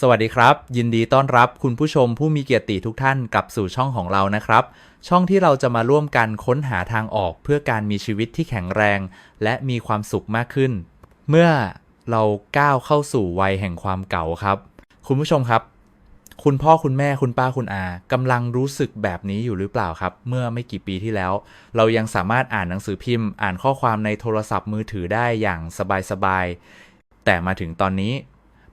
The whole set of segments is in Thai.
สวัสดีครับ ยินดีต้อนรับคุณผู้ชมผู้มีเกียรติทุกท่านกลับสู่ช่องของเรานะครับ ช่องที่เราจะมาร่วมกันค้นหาทางออกเพื่อการมีชีวิตที่แข็งแรง และมีความสุขมากขึ้น เมื่อเราก้าวเข้าสู่วัยแห่งความเก่าครับ คุณผู้ชมครับ คุณพ่อคุณแม่คุณป้าคุณอากำลังรู้สึกแบบนี้อยู่หรือเปล่าครับ เมื่อไม่กี่ปีที่แล้ว เรายังสามารถอ่านหนังสือพิมพ์ อ่านข้อความในโทรศัพท์มือถือได้อย่างสบายๆแต่มาถึงตอนนี้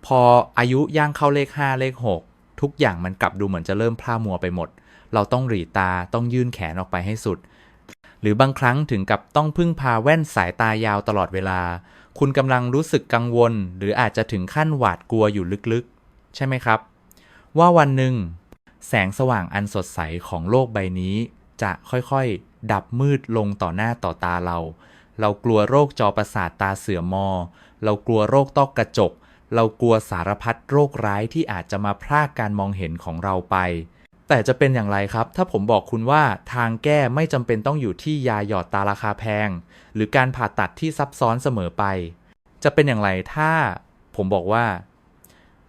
พออายุย่างเข้าเลข 5 เลข 6 ทุกอย่างมันกลับดูเหมือนจะเริ่มพร่ามัวไปหมด เราต้องหรีตาต้องยื่นแขนออกไปให้สุด หรือบางครั้งถึงกับต้องพึ่งพาแว่นสายตายาวตลอดเวลา คุณกำลังรู้สึกกังวล หรืออาจจะถึงขั้นหวาดกลัวอยู่ลึกๆ ใช่ไหมครับ ว่าวันหนึ่ง แสงสว่างอันสดใสของโลกใบนี้ จะค่อยๆ ดับมืดลงต่อหน้าต่อตาเรา เรากลัวโรคจอประสาทตาเสื่อมมอ เรากลัวโรคต้อกระจก เรากลัวสารพัดโรคร้ายที่อาจจะมาพรากการมองเห็นของเราไป แต่จะเป็นอย่างไรครับ ถ้าผมบอกคุณว่าทางแก้ไม่จำเป็นต้องอยู่ที่ยาหยอดตาราคาแพง หรือการผ่าตัดที่ซับซ้อนเสมอไป จะเป็นอย่างไรถ้าผมบอกว่า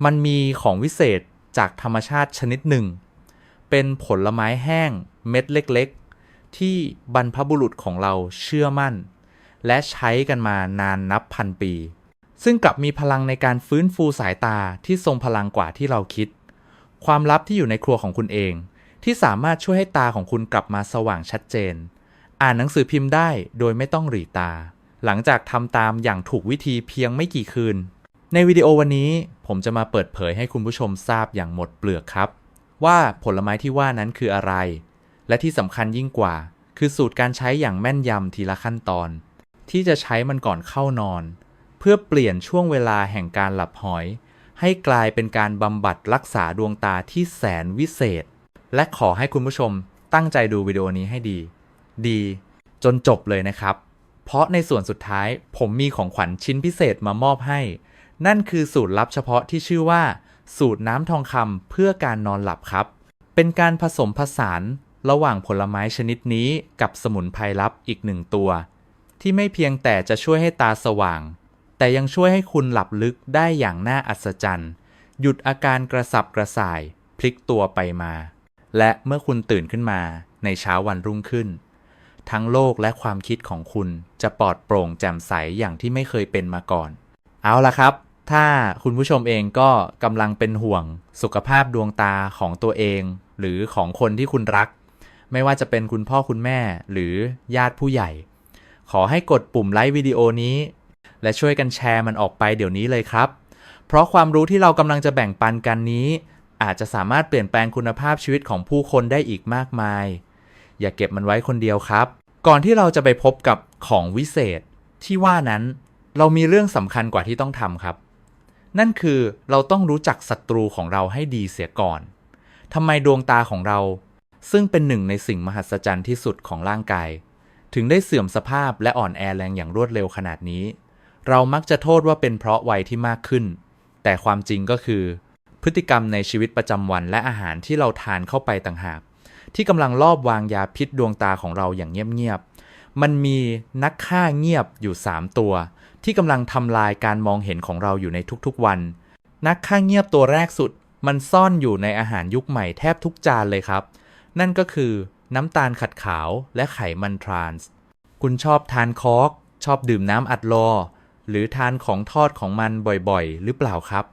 มันมีของวิเศษจากธรรมชาติชนิดหนึ่ง เป็นผลไม้แห้งเม็ดเล็กๆ ที่บรรพบุรุษของเราเชื่อมั่น และใช้กันมานานนับพันปี ซึ่งกลับมีพลังในการฟื้นฟูสายตาที่ทรงพลังกว่าที่เราคิด ความลับที่อยู่ในครัวของคุณเอง ที่สามารถช่วยให้ตาของคุณกลับมาสว่างชัดเจน อ่านหนังสือพิมพ์ได้โดยไม่ต้องหรีตา หลังจากทำตามอย่างถูกวิธีเพียงไม่กี่คืน ในวิดีโอวันนี้ผมจะมาเปิดเผยให้คุณผู้ชมทราบอย่างหมดเปลือกครับ ว่าผลไม้ที่ว่านั้นคืออะไร และที่สำคัญยิ่งกว่า คือสูตรการใช้อย่างแม่นยำทีละขั้นตอน ที่จะใช้มันก่อนเข้านอน พื่อเปลี่ยนช่วงเวลาแห่งการหลับหอย ให้กลายเป็นการบำบัดรักษาดวงตาที่แสนวิเศษ และขอให้คุณผู้ชมตั้งใจดูวิดีโอนี้ให้ดี ดีจนจบเลยนะครับ เพราะในส่วนสุดท้ายผมมีของขวัญชิ้นพิเศษมามอบให้ นั่นคือสูตรลับเฉพาะที่ชื่อว่า สูตรน้ำทองคำเพื่อการนอนหลับครับ เป็นการผสมผสานระหว่างผลไม้ชนิดนี้กับสมุนไพรลับอีกหนึ่งตัว ที่ไม่เพียงแต่จะช่วยให้ตาสว่าง แต่ยังช่วยให้คุณหลับลึกได้อย่างน่าอัศจรรย์ หยุดอาการกระสับกระส่าย พลิกตัวไปมา และเมื่อคุณตื่นขึ้นมาในเช้าวันรุ่งขึ้น ทั้งโลกและความคิดของคุณจะปลอดโปร่งแจ่มใสอย่างที่ไม่เคยเป็นมาก่อน เอาละครับ ถ้าคุณผู้ชมเองก็กำลังเป็นห่วง สุขภาพดวงตาของตัวเอง หรือของคนที่คุณรัก ไม่ว่าจะเป็นคุณพ่อคุณแม่หรือญาติผู้ใหญ่ ขอให้กดปุ่มไลค์วิดีโอนี้ และช่วยกันแชร์มันออกไปเดี๋ยวนี้เลยครับ เพราะความรู้ที่เรากำลังจะแบ่งปันกันนี้ อาจจะสามารถเปลี่ยนแปลงคุณภาพชีวิตของผู้คนได้อีกมากมาย อย่าเก็บมันไว้คนเดียวครับ ก่อนที่เราจะไปพบกับของวิเศษ ที่ว่านั้น เรามีเรื่องสำคัญกว่าที่ต้องทำครับ นั่นคือเราต้องรู้จักศัตรูของเราให้ดีเสียก่อนทำไมดวงตาของเรา ซึ่งเป็นหนึ่งในสิ่งมหัศจรรย์ที่สุดของร่างกาย ถึงได้เสื่อมสภาพและอ่อนแอแรงอย่างรวดเร็วขนาดนี้ เรามักจะโทษว่าเป็นเพราะวัยที่มากขึ้น แต่ความจริงก็คือ พฤติกรรมในชีวิตประจำวันและอาหารที่เราทานเข้าไปต่างหาก ที่กำลังลอบวางยาพิษดวงตาของเราอย่างเงียบๆ มันมีนักฆ่าเงียบอยู่ 3 ตัว ที่กำลังทำลายการมองเห็นของเราอยู่ในทุกๆวัน นักฆ่าเงียบตัวแรกสุด มันซ่อนอยู่ในอาหารยุคใหม่แทบทุกจานเลยครับ นั่นก็คือน้ำตาลขัดขาวและไขมันทรานส์ คุณชอบทานคอกชอบดื่มน้ำอัดลอ หรือทานของทอดของมันบ่อยๆ หรือเปล่าครับ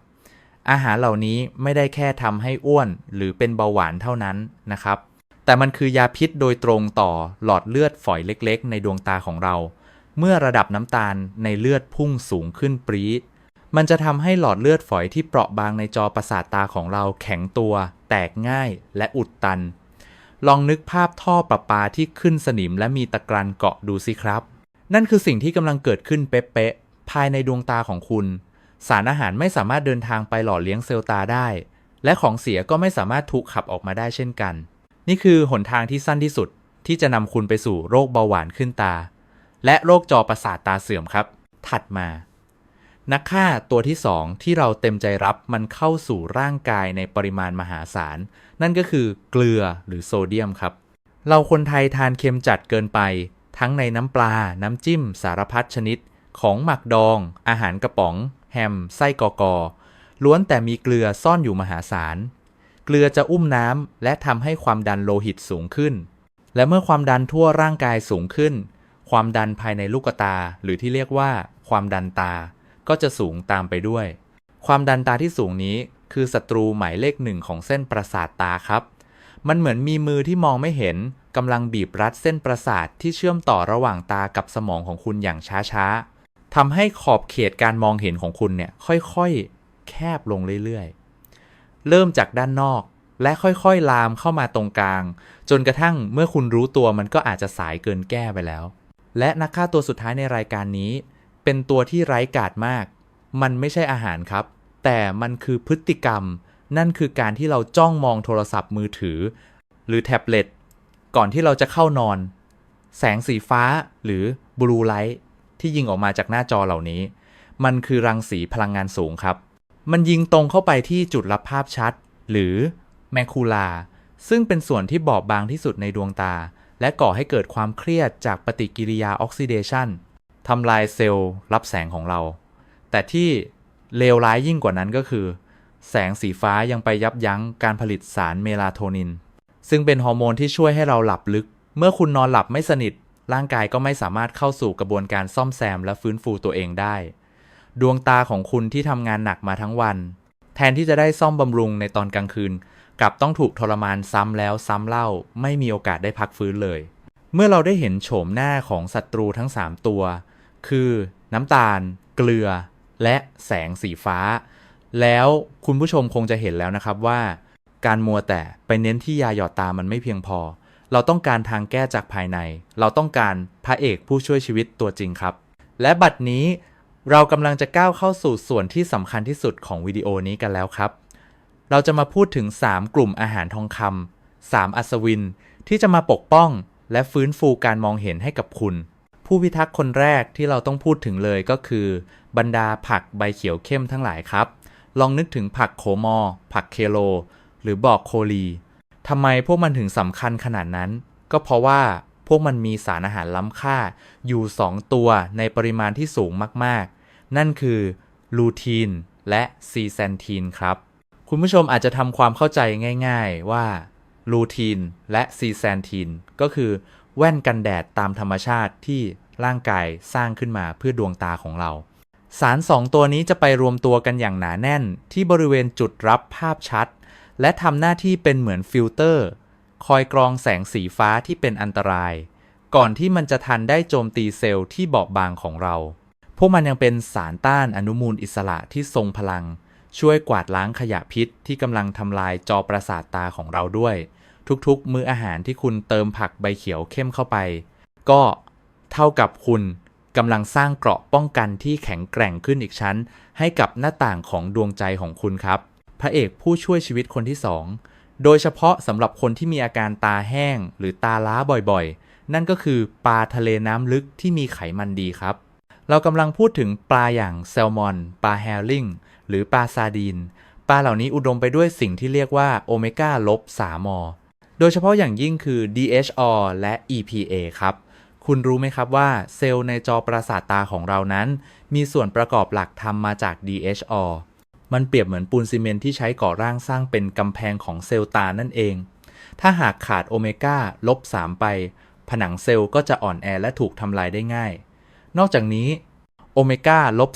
อาหารเหล่านี้ไม่ได้แค่ทำให้อ้วนหรือเป็นเบาหวานเท่านั้นนะครับ แต่มันคือยาพิษโดยตรงต่อหลอดเลือดฝอยเล็กๆ ในดวงตาของเรา เมื่อระดับน้ำตาลในเลือดพุ่งสูงขึ้นปรี๊ดมันจะทำให้หลอดเลือดฝอยที่เปราะบางในจอประสาทตาของเราแข็งตัว แตกง่ายและอุดตัน ลองนึกภาพท่อประปาที่ขึ้นสนิมและมีตะกรันเกาะดูสิครับ นั่นคือสิ่งที่กำลังเกิดขึ้นเป๊ะ ภายในดวงตาของคุณ สารอาหารไม่สามารถเดินทางไปหล่อเลี้ยงเซลล์ตาได้ และของเสียก็ไม่สามารถถูกขับออกมาได้เช่นกัน นี่คือหนทางที่สั้นที่สุดที่จะนำคุณไปสู่โรคเบาหวานขึ้นตา และโรคจอประสาทตาเสื่อมครับ ถัดมา นักฆ่าตัวที่ 2 ที่เราเต็มใจรับมันเข้าสู่ร่างกายในปริมาณมหาศาล นั่นก็คือเกลือหรือโซเดียมครับ เราคนไทยทานเค็มจัดเกินไป ทั้งในน้ำปลา น้ำจิ้ม สารพัดชนิด ของหมักดอง อาหารกระป๋อง แฮม ไส้กอกอล้วนแต่มีเกลือซ่อนอยู่มหาศาล เกลือจะอุ้มน้ำและทำให้ความดันโลหิตสูงขึ้น และเมื่อความดันทั่วร่างกายสูงขึ้น ความดันภายในลูกตา หรือที่เรียกว่า ความดันตา ก็จะสูงตามไปด้วย ความดันตาที่สูงนี้ คือศัตรูหมายเลขหนึ่งของเส้นประสาทตาครับ มันเหมือนมีมือที่มองไม่เห็นกำลังบีบรัดเส้นประสาทที่เชื่อมต่อระหว่างตากับสมองของคุณอย่างช้าๆ ทำให้ขอบเขตการมองเห็นของคุณเนี่ยค่อยๆ แคบลงเรื่อยๆ เริ่มจากด้านนอกและค่อยๆ ลามเข้ามาตรงกลาง จนกระทั่งเมื่อคุณรู้ตัวมันก็อาจจะสายเกินแก้ไปแล้ว และนักฆ่าตัวสุดท้ายในรายการนี้ เป็นตัวที่ไร้กาดมาก มันไม่ใช่อาหารครับ แต่มันคือพฤติกรรม นั่นคือการที่เราจ้องมองโทรศัพท์มือถือ หรือแท็บเล็ตก่อนที่เราจะเข้านอน แสงสีฟ้าหรือบลูไลท์ ที่ยิงออกมาจากหน้าจอเหล่านี้ มันคือรังสีพลังงานสูงครับ มันยิงตรงเข้าไปที่จุดรับภาพชัด หรือแมคูลา ซึ่งเป็นส่วนที่บอบบางที่สุดในดวงตา และก่อให้เกิดความเครียดจากปฏิกิริยาออกซิเดชันทำลายเซลล์รับแสงของเรา แต่ที่เลวร้ายยิ่งกว่านั้นก็คือ แสงสีฟ้ายังไปยับยั้งการผลิตสารเมลาโทนิน ซึ่งเป็นฮอร์โมนที่ช่วยให้เราหลับลึก เมื่อคุณนอนหลับไม่สนิท ร่างกายก็ไม่สามารถเข้าสู่กระบวนการซ่อมแซมและฟื้นฟูตัวเองได้ ดวงตาของคุณที่ทำงานหนักมาทั้งวัน แทนที่จะได้ซ่อมบำรุงในตอนกลางคืน กลับต้องถูกทรมานซ้ำแล้วซ้ำเล่า ไม่มีโอกาสได้พักฟื้นเลย เมื่อเราได้เห็นโฉมหน้าของศัตรูทั้ง 3 ตัว คือ น้ำตาล เกลือ และแสงสีฟ้า แล้วคุณผู้ชมคงจะเห็นแล้วนะครับว่า การมัวแต่ไปเน้นที่ยาหยอดตามันไม่เพียงพอ เราต้องการทางแก้จากภายใน เราต้องการพระเอกผู้ช่วยชีวิตตัวจริงครับ และบัดนี้เรากำลังจะก้าวเข้าสู่ส่วนที่สำคัญที่สุดของวิดีโอนี้กันแล้วครับ เราจะมาพูดถึง 3 กลุ่มอาหารทองคำ 3 อัศวิน ที่จะมาปกป้อง และฟื้นฟูการมองเห็นให้กับคุณ ผู้พิทักษ์คนแรกที่เราต้องพูดถึงเลยก็คือ บรรดาผักใบเขียวเข้มทั้งหลายครับ ลองนึกถึงผักโขมอ ผักเคโล หรือบอกโคลี ทำไมพวกมันถึงสำคัญขนาดนั้น ก็เพราะว่าพวกมันมีสารอาหารล้ำค่าอยู่ 2 ตัวในปริมาณที่สูงมากๆ นั่นคือลูทีนและซีแซนทีนครับ คุณผู้ชมอาจจะทำความเข้าใจง่าย ๆว่าลูทีนและซีแซนทีนก็คือแว่นกันแดดตามธรรมชาติที่ร่างกายสร้างขึ้นมาเพื่อดวงตาของเรา สารสองตัวนี้จะไปรวมตัวกันอย่างหนาแน่นที่บริเวณจุดรับภาพชัด และทำหน้าที่เป็นเหมือนฟิลเตอร์ คอยกรองแสงสีฟ้าที่เป็นอันตราย ก่อนที่มันจะทันได้โจมตีเซลล์ที่บอบบางของเรา พวกมันยังเป็นสารต้านอนุมูลอิสระที่ทรงพลัง ช่วยกวาดล้างขยะพิษที่กำลังทำลายจอประสาทตาของเราด้วย ทุกๆ มื้ออาหารที่คุณเติมผักใบเขียวเข้มเข้าไป ก็เท่ากับคุณกำลังสร้างเกราะป้องกันที่แข็งแกร่งขึ้นอีกชั้น ให้กับหน้าต่างของดวงใจของคุณครับ พระเอกผู้ช่วยชีวิตคนที่2โดยเฉพาะสำหรับคนที่มีอาการตาแห้งหรือตาล้าบ่อยๆ นั่นก็คือปลาทะเลน้ำลึกที่มีไขมันดีครับ เรากำลังพูดถึงปลาอย่างแซลมอน ปลาแฮริงหรือปลาซาดีน ปลาเหล่านี้อุดมไปด้วยสิ่งที่เรียกว่าโอเมก้าลบ3มอ โดยเฉพาะอย่างยิ่งคือ DHR และ EPA ครับ คุณรู้ไหมครับว่าเซลล์ในจอประสาทตาของเรานั้น มีส่วนประกอบหลักทำมาจาก DHR มันเปรียบเหมือนปูนซีเมนต์ที่ใช้ก่อร่างสร้างเป็นกำแพงของเซลล์ตานั่นเอง ถ้าหากขาดโอเมก้าลบ3ไป ผนังเซลล์ก็จะอ่อนแอและถูกทำลายได้ง่าย นอกจากนี้โอเมก้าลบ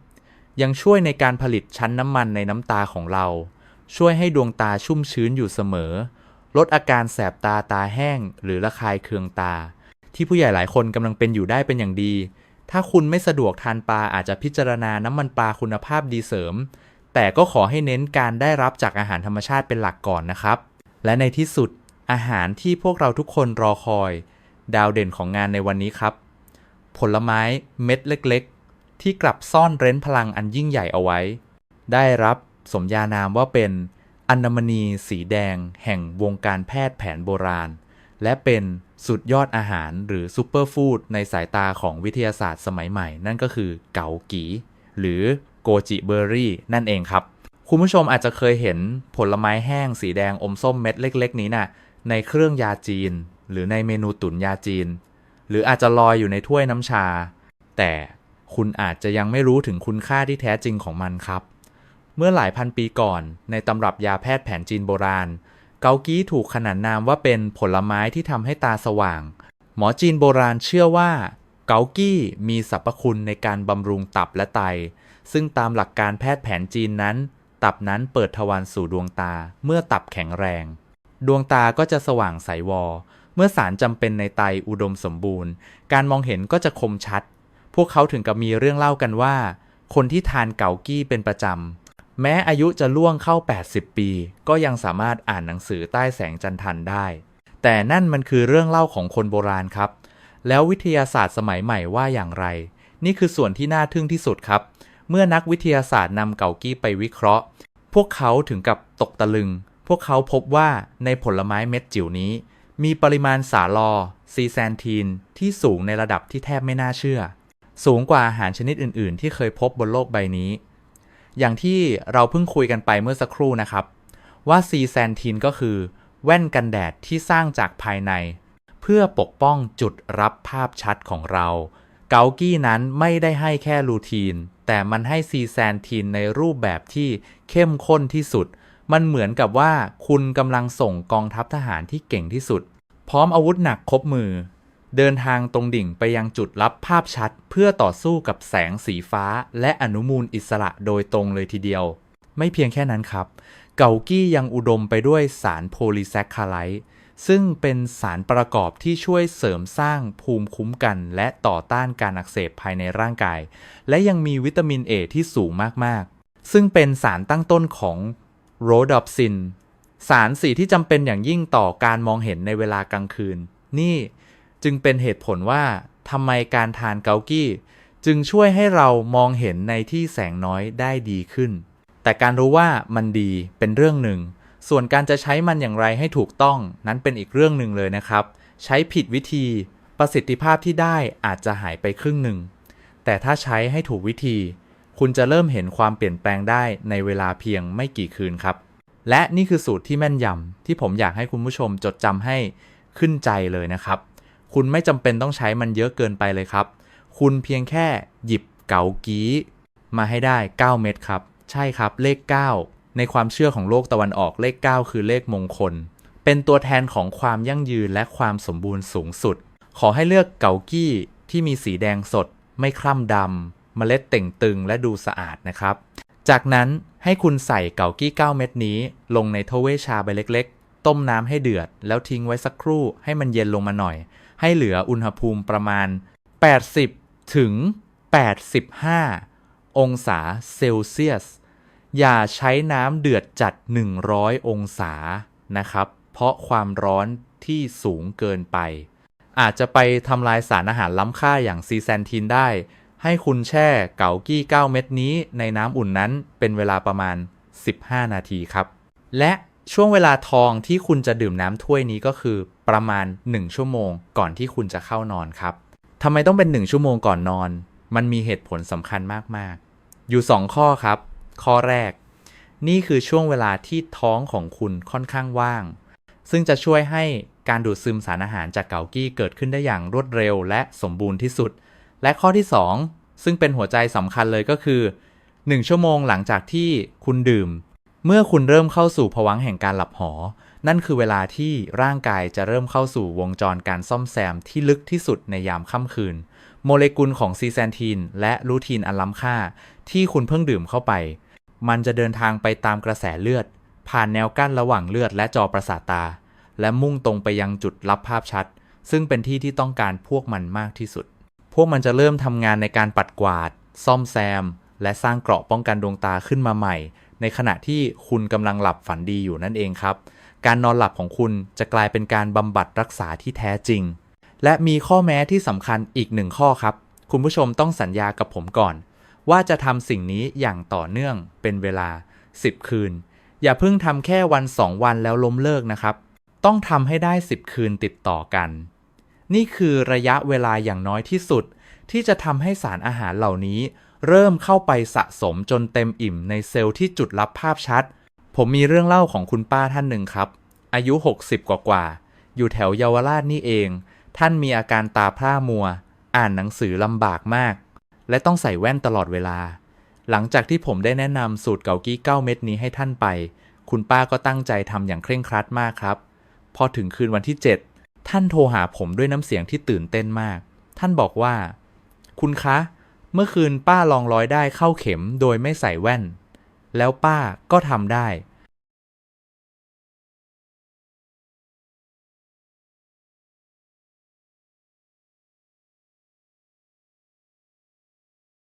3ยังช่วยในการผลิตชั้นน้ำมันในน้ำตาของเรา ช่วยให้ดวงตาชุ่มชื้นอยู่เสมอ ลดอาการแสบตาตาแห้ง หรือระคายเคืองตา ที่ผู้ใหญ่หลายคนกำลังเป็นอยู่ได้เป็นอย่างดีถ้าคุณไม่สะดวกทานปลาอาจจะพิจารณาน้ำมันปลาคุณภาพดีเสริม แต่ก็ขอให้เน้นการได้รับจากอาหารธรรมชาติเป็นหลักก่อนนะครับ และในที่สุดอาหารที่พวกเราทุกคนรอคอย ดาวเด่นของงานในวันนี้ครับ ผลไม้เม็ดเล็กๆ ที่กลับซ่อนเร้นพลังอันยิ่งใหญ่เอาไว้ ได้รับสมญานามว่าเป็นอัญมณีสีแดง แห่งวงการแพทย์แผนโบราณ และเป็นสุดยอดอาหารหรือซูเปอร์ฟู้ดในสายตาของวิทยาศาสตร์สมัยใหม่ นั่นก็คือเกากีหรือ โกจิเบอร์รี่นั่นเองครับ คุณผู้ชมอาจจะเคยเห็นผลไม้แห้งสีแดงอมส้มเม็ดเล็ก ๆ นี้นะ่ะในเครื่องยาจีน หรือในเมนูตุ๋นยาจีน หรืออาจจะลอยอยู่ในถ้วยน้ำชา แต่คุณอาจจะยังไม่รู้ถึงคุณค่าที่แท้จริงของมันครับ เมื่อหลายพันปีก่อนในตำรับยาแพทย์แผนจีนโบราณ เกากี้ถูกขนานนามว่าเป็นผลไม้ที่ทำให้ตาสว่าง หมอจีนโบราณเชื่อว่า เกากี้มีสรรพคุณในการบำรุงตับและไต ซึ่งตามหลักการแพทย์แผนจีนนั้น ตับนั้นเปิดทวารสู่ดวงตาเมื่อตับแข็งแรง ดวงตาก็จะสว่างใสวอ เมื่อสารจำเป็นในไตอุดมสมบูรณ์ การมองเห็นก็จะคมชัด พวกเขาถึงกับมีเรื่องเล่ากันว่า คนที่ทานเกากี้เป็นประจำแม้อายุจะล่วงเข้า 80 ปี ก็ยังสามารถอ่านหนังสือใต้แสงจันทันได้ แต่นั่นมันคือเรื่องเล่าของคนโบราณครับ แล้ววิทยาศาสตร์สมัยใหม่ว่าอย่างไร นี่คือส่วนที่น่าทึ่งที่สุดครับ เมื่อนักวิทยาศาสตร์นำเกากี้ไปวิเคราะห์ พวกเขาถึงกับตกตะลึง พวกเขาพบว่าในผลไม้เม็ดจิ๋วนี้ มีปริมาณสารลอ ซีแซนทีน ที่สูงในระดับที่แทบไม่น่าเชื่อ สูงกว่าอาหารชนิดอื่น ๆ ที่เคยพบบนโลกใบนี้ อย่างที่เราเพิ่งคุยกันไปเมื่อสักครู่นะครับ ว่าซีแซนทีนก็คือ แว่นกันแดดที่สร้างจากภายใน เพื่อปกป้องจุดรับภาพชัดของเรา เกากี้นั้นไม่ได้ให้แค่ลูทีน แต่มันให้ซีแซนทีนในรูปแบบที่เข้มข้นที่สุด มันเหมือนกับว่าคุณกำลังส่งกองทัพทหารที่เก่งที่สุด พร้อมอาวุธหนักครบมือ เดินทางตรงดิ่งไปยังจุดรับภาพชัด เพื่อต่อสู้กับแสงสีฟ้า และอนุมูลอิสระโดยตรงเลยทีเดียว ไม่เพียงแค่นั้นครับ เกากี้ยังอุดมไปด้วยสารโพลีแซคคาไลต์ ซึ่งเป็นสารประกอบที่ช่วยเสริมสร้างภูมิคุ้มกัน และต่อต้านการอักเสบภายในร่างกาย และยังมีวิตามินเอที่สูงมากๆ ซึ่งเป็นสารตั้งต้นของโรดอปซิน สารสีที่จำเป็นอย่างยิ่งต่อการมองเห็นในเวลากลางคืน นี่จึงเป็นเหตุผลว่าทำไมการทานเกากี้ จึงช่วยให้เรามองเห็นในที่แสงน้อยได้ดีขึ้น แต่การรู้ว่ามันดีเป็นเรื่องหนึ่ง ส่วนการจะใช้มันอย่างไรให้ถูกต้องนั้นเป็นอีกเรื่องหนึ่งเลยนะครับ ใช้ผิดวิธีประสิทธิภาพที่ได้อาจจะหายไปครึ่งหนึ่ง แต่ถ้าใช้ให้ถูกวิธี คุณจะเริ่มเห็นความเปลี่ยนแปลงได้ในเวลาเพียงไม่กี่คืนครับ และนี่คือสูตรที่แม่นยำที่ผมอยากให้คุณผู้ชมจดจำให้ขึ้นใจเลยนะครับ คุณไม่จำเป็นต้องใช้มันเยอะเกินไปเลยครับ คุณเพียงแค่หยิบเกากี้มาให้ได้ 9 เม็ดครับ ใช่ครับเลข 9 ในความเชื่อของโลกตะวันออกเลข 9 คือเลขมงคล เป็นตัวแทนของความยั่งยืนและความสมบูรณ์สูงสุด ขอให้เลือกเกากี้ที่มีสีแดงสด ไม่คล้ำดำเมล็ดเต่งตึงและดูสะอาดนะครับ จากนั้นให้คุณใส่เกากี้ 9 เม็ดนี้ ลงในโทเวชาใบเล็กๆ ต้มน้ำให้เดือด แล้วทิ้งไว้สักครู่ให้มันเย็นลงมาหน่อย ให้เหลืออุณหภูมิประมาณ 80 ถึง 85 องศาเซลเซียส อย่าใช้น้ำเดือดจัด 100 องศานะครับ เพราะความร้อนที่สูงเกินไป อาจจะไปทำลายสารอาหารล้ำค่าอย่างซีแซนทินได้ ให้คุณแช่เกากี้ 9 เม็ดนี้ในน้ำอุ่นนั้นเป็นเวลาประมาณ 15 นาทีครับ และช่วงเวลาทองที่คุณจะดื่มน้ำถ้วยนี้ก็คือประมาณ 1 ชั่วโมงก่อนที่คุณจะเข้านอนครับทำไมต้องเป็น 1 ชั่วโมงก่อนนอน มันมีเหตุผลสำคัญมากๆ อยู่ 2 ข้อครับ ข้อแรก นี่คือช่วงเวลาที่ท้องของคุณค่อนข้างว่าง ซึ่งจะช่วยให้การดูดซึมสารอาหารจากเกากี้เกิดขึ้นได้อย่างรวดเร็วและสมบูรณ์ที่สุด และข้อที่ 2 ซึ่งเป็นหัวใจสำคัญเลยก็คือ 1 ชั่วโมงหลังจากที่คุณดื่ม เมื่อคุณเริ่มเข้าสู่ภวังค์แห่งการหลับหอ นั่นคือเวลาที่ร่างกายจะเริ่มเข้าสู่วงจรการซ่อมแซมที่ลึกที่สุดในยามค่ำคืน โมเลกุลของซีแซนทีนและลูทีนอันล้ำค่า ที่คุณเพิ่งดื่มเข้าไป มันจะเดินทางไปตามกระแสเลือด ผ่านแนวกั้นระหว่างเลือดและจอประสาทตา และมุ่งตรงไปยังจุดรับภาพชัด ซึ่งเป็นที่ที่ต้องการพวกมันมากที่สุด พวกมันจะเริ่มทำงานในการปัดกวาด ซ่อมแซม และสร้างเกราะป้องกันดวงตาขึ้นมาใหม่ ในขณะที่คุณกำลังหลับฝันดีอยู่นั่นเองครับ การนอนหลับของคุณจะกลายเป็นการบำบัดรักษาที่แท้จริง และมีข้อแม้ที่สำคัญอีกหนึ่งข้อครับ คุณผู้ชมต้องสัญญากับผมก่อน ว่าจะทำสิ่งนี้อย่างต่อเนื่องเป็นเวลา 10 คืน อย่าเพิ่งทำแค่วัน 2 วันแล้วล้มเลิกนะครับ ต้องทำให้ได้ 10 คืนติดต่อกัน นี่คือระยะเวลาอย่างน้อยที่สุด ที่จะทำให้สารอาหารเหล่านี้ เริ่มเข้าไปสะสมจนเต็มอิ่มในเซลล์ที่จุดรับภาพชัด ผมมีเรื่องเล่าของคุณป้าท่านหนึ่งครับ อายุ 60 กว่ากว่า อยู่แถวเยาวราชนี่เอง ท่านมีอาการตาพร่ามัว อ่านหนังสือลำบากมาก และต้องใส่แว่นตลอดเวลา หลังจากที่ผมได้แนะนำสูตรเกากี้9เม็ดนี้ให้ท่านไป คุณป้าก็ตั้งใจทำอย่างเคร่งครัดมากครับ พอถึงคืนวันที่ 7 ท่านโทรหาผมด้วยน้ำเสียงที่ตื่นเต้นมาก ท่านบอกว่า คุณคะ เมื่อคืนป้าลองร้อยได้เข้าเข็มโดยไม่ใส่แว่น แล้วป้าก็ทำได้